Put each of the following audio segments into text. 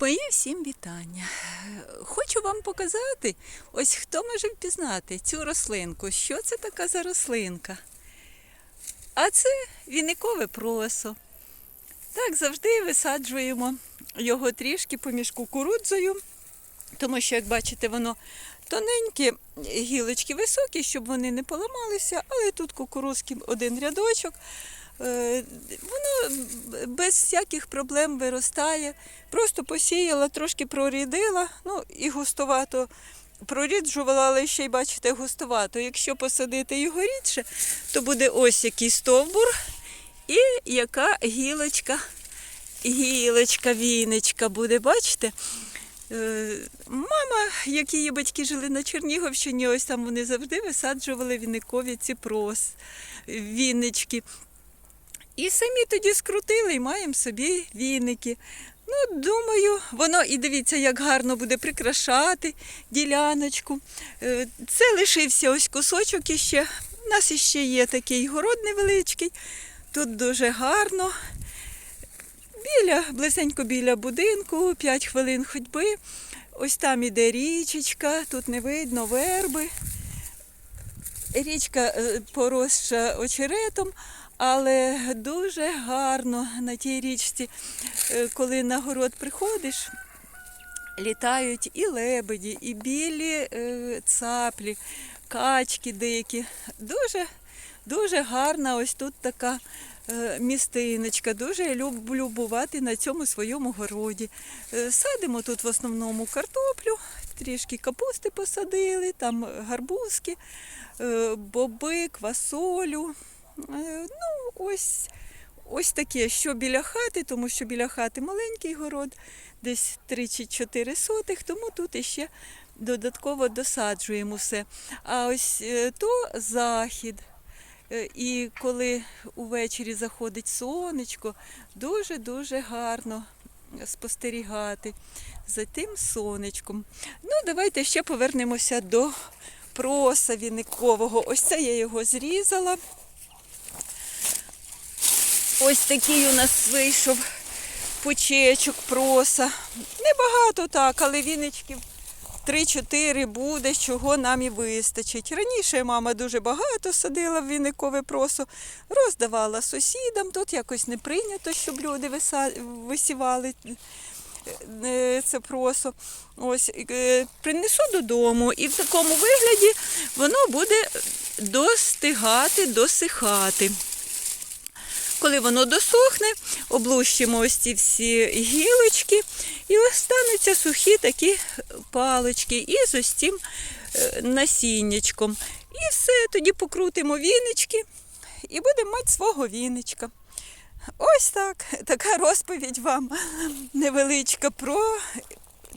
Мої всім вітання. Хочу вам показати, ось хто може впізнати цю рослинку. Що це така за рослинка? А це віникове просо. Так, завжди висаджуємо його трішки поміж кукурудзою, тому що, як бачите, воно тоненькі, гілочки високі, щоб вони не поламалися, але тут кукурузки один рядочок. Е, Воно без всяких проблем виростає. Просто посіяла, трошки прорідила, ну і густовато проріджувала, але ще й бачите, густовато. Якщо посадити його рідше, то буде ось який стовбур і яка гілочка, гілочка, віночка буде, бачите? Е, Мама, як її батьки жили на Чернігівщині, ось там вони завжди висаджували віникові ці прос, віннички. І самі тоді скрутили і маємо собі віники. Ну, думаю, воно і дивіться, як гарно буде прикрашати діляночку. Е, Це лишився ось кусочок іще. У нас іще є такий город невеличкий. Тут дуже гарно. Біля, близенько біля будинку, 5 хвилин ходьби. Ось там іде річечка, тут не видно верби. Річка е, поросша очеретом, але дуже гарно на тій річці, е, коли на город приходиш, літають і лебеді, і білі е, цаплі, качки дикі. Дуже, дуже гарна ось тут така е, містиночка. Дуже я люблю бувати на цьому своєму городі. Садимо тут в основному картоплю, трішки капусти посадили, там гарбузки, боби, квасолю. Е, Ну, ось, ось таке, що біля хати, тому що біля хати маленький город, десь 3 чи 4 сотих, тому тут іще додатково досаджуємо все. А ось е, то захід. Е, І коли увечері заходить сонечко, дуже-дуже гарно спостерігати за тим сонечком. Ну, давайте ще повернемося до проса віникового. Ось це я його зрізала. Ось такий у нас вийшов пучечок проса. Небагато так, але віничків 3-4 буде, чого нам і вистачить. Раніше мама дуже багато садила в віникове просо, роздавала сусідам. Тут якось не прийнято, щоб люди висівали е, це просо. Ось е, принесу додому, і в такому вигляді воно буде достигати, досихати. Коли воно досохне, облущимо ось ці всі гілочки і остануться сухі такі палички із ось цим е, насіннячком. І все, тоді покрутимо вінички і будемо мати свого віничка. Ось так, така розповідь вам невеличка про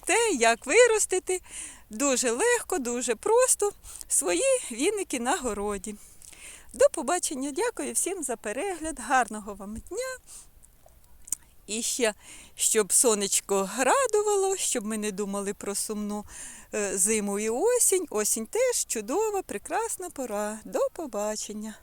те, як виростити дуже легко, дуже просто свої віники на городі. До побачення. Дякую всім за перегляд. Гарного вам дня. І ще, щоб сонечко радувало, щоб ми не думали про сумну е, зиму і осінь. Осінь теж чудова, прекрасна пора. До побачення.